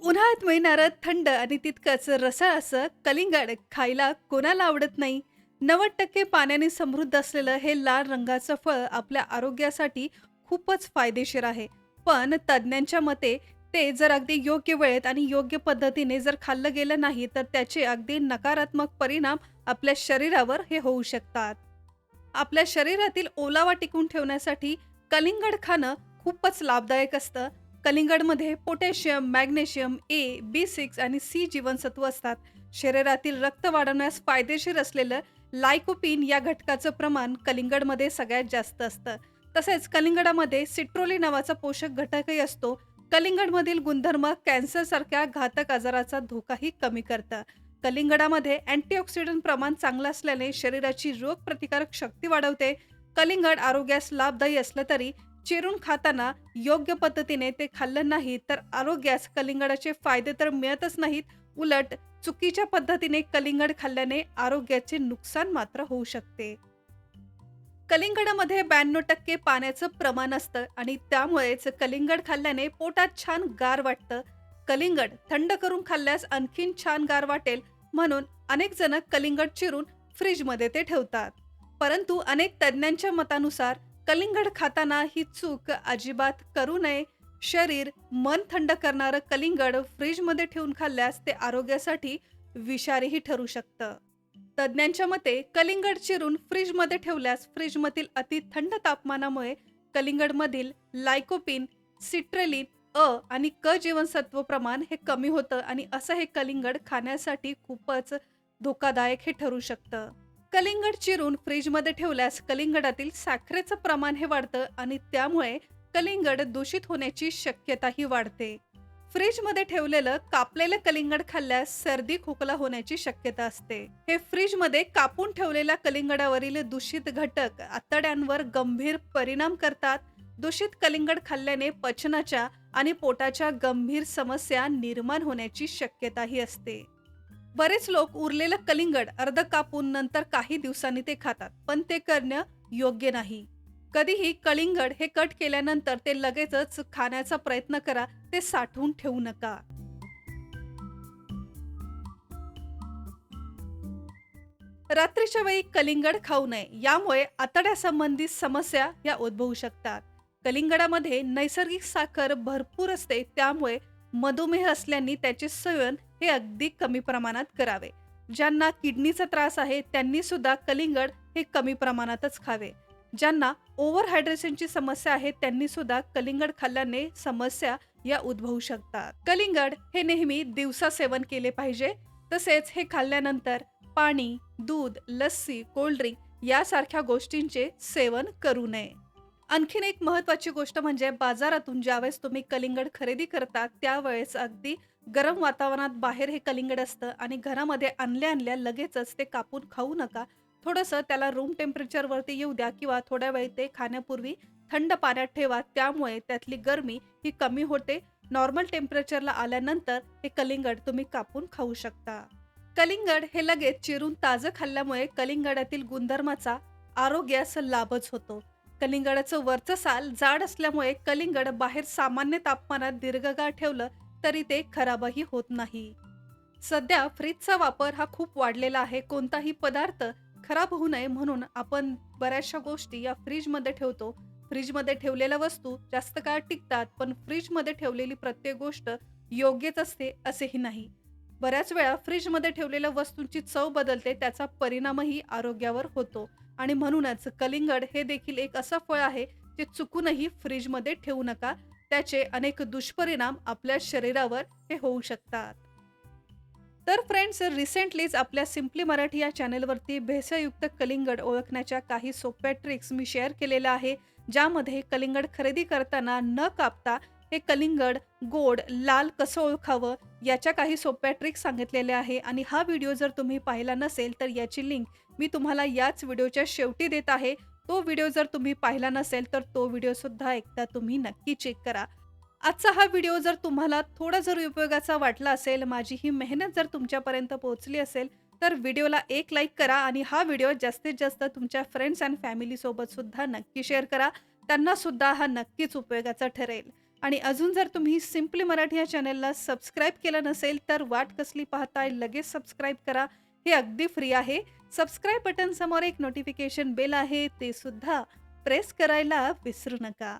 उन्हाळ्यात मिळणारं थंड आणि तितकंच रसाळ असं कलिंगड खायला कोणाला आवडत नाही. नव्वद टक्के पाण्याने समृद्ध असलेलं हे लाल रंगाचं फळ आपल्या आरोग्यासाठी खूपच फायदेशीर आहे. पण तज्ज्ञांच्या मते ते जर अगदी योग्य वेळेत आणि योग्य पद्धतीने जर खाल्लं गेलं नाही तर त्याचे अगदी नकारात्मक परिणाम आपल्या शरीरावर हे होऊ शकतात. आपल्या शरीरातील ओलावा टिकून ठेवण्यासाठी कलिंगड खाणं खूपच लाभदायक असतं. कलिंगडमध्ये potassium magnesium A B six आणि सी जीवनसत्व असतात. शरीरातील रक्त वाढवण्यास फायदेशीर असलेलं लायकोपिन या घटकाचं प्रमाण कलिंगडमध्ये सगळ्यात जास्त असतं. तसेच कलिंगडामध्ये सिट्रोली नावाचा पोषक घटकही असतो. कलिंगडमधील गुणधर्म कॅन्सरसारख्या घातक आजाराचा धोकाही कमी करतं. कलिंगडामध्ये अँटीऑक्सिडंट प्रमाण चांगलं असल्याने शरीराची रोगप्रतिकारक शक्ती वाढवते. कलिंगड आरोग्यास लाभदायी असलं तरी चिरून खाताना योग्य पद्धतीने ते खाल्लं नाही तर आरोग्यास कलिंगडाचे फायदे तर मिळतच नाहीत. उलट चुकीच्या पद्धतीने कलिंगड खाल्ल्याने आरोग्याचे नुकसान मात्र होऊ शकते. कलिंगडामध्ये ब्याण्णव टक्के पाण्याचं प्रमाण असतं आणि त्यामुळेच कलिंगड खाल्ल्याने पोटात छान गार वाटतं. कलिंगड थंड करून खाल्ल्यास आणखीन छान गार वाटेल म्हणून अनेक जण कलिंगड चिरून फ्रीजमध्ये ते ठेवतात. परंतु अनेक तज्ज्ञांच्या मतानुसार कलिंगड खाताना ही चूक अजिबात करू नये. शरीर मन थंड करणारं कलिंगड फ्रीजमध्ये ठेवून खाल्ल्यास ते आरोग्यासाठी विषारीही ठरू शकतं. तज्ज्ञांच्या मते कलिंगड चिरून फ्रीजमध्ये ठेवल्यास फ्रीजमधील अति थंड तापमानामुळे कलिंगडमधील लायकोपिन सिट्रेलिन अ आणि क जीवनसत्व प्रमाण हे कमी होतं आणि असं हे कलिंगड खाण्यासाठी खूपच धोकादायक हे ठरू शकतं. कलिंगड चिरून फ्रीजमध्ये ठेवल्यास कलिंगडातील साखरेचं प्रमाण हे वाढतं आणि त्यामुळे कलिंगड दूषित होण्याची शक्यताही वाढते. फ्रीजमध्ये ठेवलेलं कापलेलं कलिंगड खाल्ल्यास सर्दी खोकला होण्याची शक्यता असते. हे फ्रीजमध्ये कापून ठेवलेल्या कलिंगडावरील दूषित घटक आतड्यांवर गंभीर परिणाम करतात. दूषित कलिंगड खाल्ल्याने पचनाच्या आणि पोटाच्या गंभीर समस्या निर्माण होण्याची शक्यताही असते. बरेच लोक उरलेलं कलिंगड अर्ध कापून नंतर काही दिवसांनी ते खातात पण ते करणं योग्य नाही. कधीही कलिंगड हे कट केल्यानंतर ते लगेचच खाण्याचा प्रयत्न करा ते साठवून ठेवू नका. रात्रीच्या वेळी कलिंगड खाऊ नये यामुळे आतड्यासंबंधित समस्या या उद्भवू शकतात. कलिंगडामध्ये नैसर्गिक साखर भरपूर असते त्यामुळे मधुमेह असल्याने त्याचे सेवन हे अगदी कमी प्रमाणात करावे. ज्यांना किडनीचा त्रास आहे त्यांनी सुद्धा कलिंगड हे कमी प्रमाणातच खावे. ज्यांना ओव्हर हायड्रेशनची समस्या आहे त्यांनी सुद्धा कलिंगड खाल्ल्याने समस्या या उद्भवू शकतात. कलिंगड हे नेहमी दिवसा सेवन केले पाहिजे तसेच हे खाल्ल्यानंतर पाणी दूध लस्सी कोल्ड्रिंक यासारख्या गोष्टींचे सेवन करू नये. आणखीन एक महत्वाची गोष्ट म्हणजे बाजारातून ज्यावेळेस तुम्ही कलिंगड खरेदी करता त्यावेळेस अगदी गरम वातावरणात बाहेर हे कलिंगड असतं आणि घरामध्ये आणल्या आणल्या लगेचच ते कापून खाऊ नका. थोडंसं त्याला रूम टेम्परेचरवरती येऊ द्या किंवा थोड्या वेळ ते खाण्यापूर्वी थंड पाण्यात ठेवा. त्यामुळे त्यातली गरमी ही कमी होते. नॉर्मल टेम्परेचरला आल्यानंतर हे कलिंगड तुम्ही कापून खाऊ शकता. कलिंगड हे लगेच चिरून ताजं खाल्ल्यामुळे कलिंगडातील गुणधर्माचा आरोग्यास लाभच होतो. कलिंगडाचं वरचं साल जाड असल्यामुळे कलिंगड बाहेर सामान्य तापमानात दीर्घकाळ ठेवलं तरी ते खराबही होत नाही. सध्या फ्रीजचा वापर हा खूप वाढलेला आहे. कोणताही पदार्थ खराब होऊ नये म्हणून आपण बऱ्याचशा गोष्टी या फ्रीजमध्ये ठेवतो. फ्रीजमध्ये ठेवलेल्या वस्तू जास्त काळ टिकतात पण फ्रीजमध्ये ठेवलेली प्रत्येक गोष्ट योग्यच असते असेही नाही. बऱ्याच वेळा फ्रीजमध्ये ठेवलेल्या वस्तूंची चव बदलते त्याचा परिणामही आरोग्यावर होतो. आणि म्हणूनच कलिंगड हे देखील एक असं फळ आहे जे चुकूनही फ्रीजमध्ये ठेवू नका. त्याचे अनेक दुष्परिणाम आपल्या शरीरावर हे होऊ शकतात. तर फ्रेंड्स रिसेंटलीच आपल्या सिम्पली मराठी या चॅनलवरती भेसळयुक्त कलिंगड ओळखण्याच्या काही सोप्या ट्रिक्स मी शेअर केलेल्या आहे. ज्यामध्ये कलिंगड खरेदी करताना न कापता हे कलिंगड गोड लाल कसं ओळखावं याच्या काही सोप्या ट्रिक्स सांगितलेल्या आहे आणि हा व्हिडिओ जर तुम्ही पाहिला नसेल तर याची लिंक मी तुम्हाला याच व्हिडिओच्या शेवटी देत आहे. तो व्हिडिओ जर तुम्ही पाहिला नसेल तर तो व्हिडिओसुद्धा एकदा तुम्ही नक्की चेक करा. आजचा हा व्हिडिओ जर तुम्हाला थोडा जर उपयोगाचा वाटला असेल माझी ही मेहनत जर तुमच्यापर्यंत पोहोचली असेल तर व्हिडिओला एक लाईक करा आणि हा व्हिडिओ जास्तीत जास्त तुमच्या फ्रेंड्स अँड फॅमिलीसोबतसुद्धा नक्की शेअर करा. त्यांनासुद्धा हा नक्कीच उपयोगाचा ठरेल. आणि अजून जर तुम्ही सिम्पली मराठी या चॅनलला सबस्क्राईब केलं नसेल तर वाट कसली पाहताय लगेच सबस्क्राईब करा. हे अगदी फ्री आहे. सबस्क्राईब बटन समोर एक नोटिफिकेशन बेल आहे ते सुद्धा प्रेस करायला विसरू नका.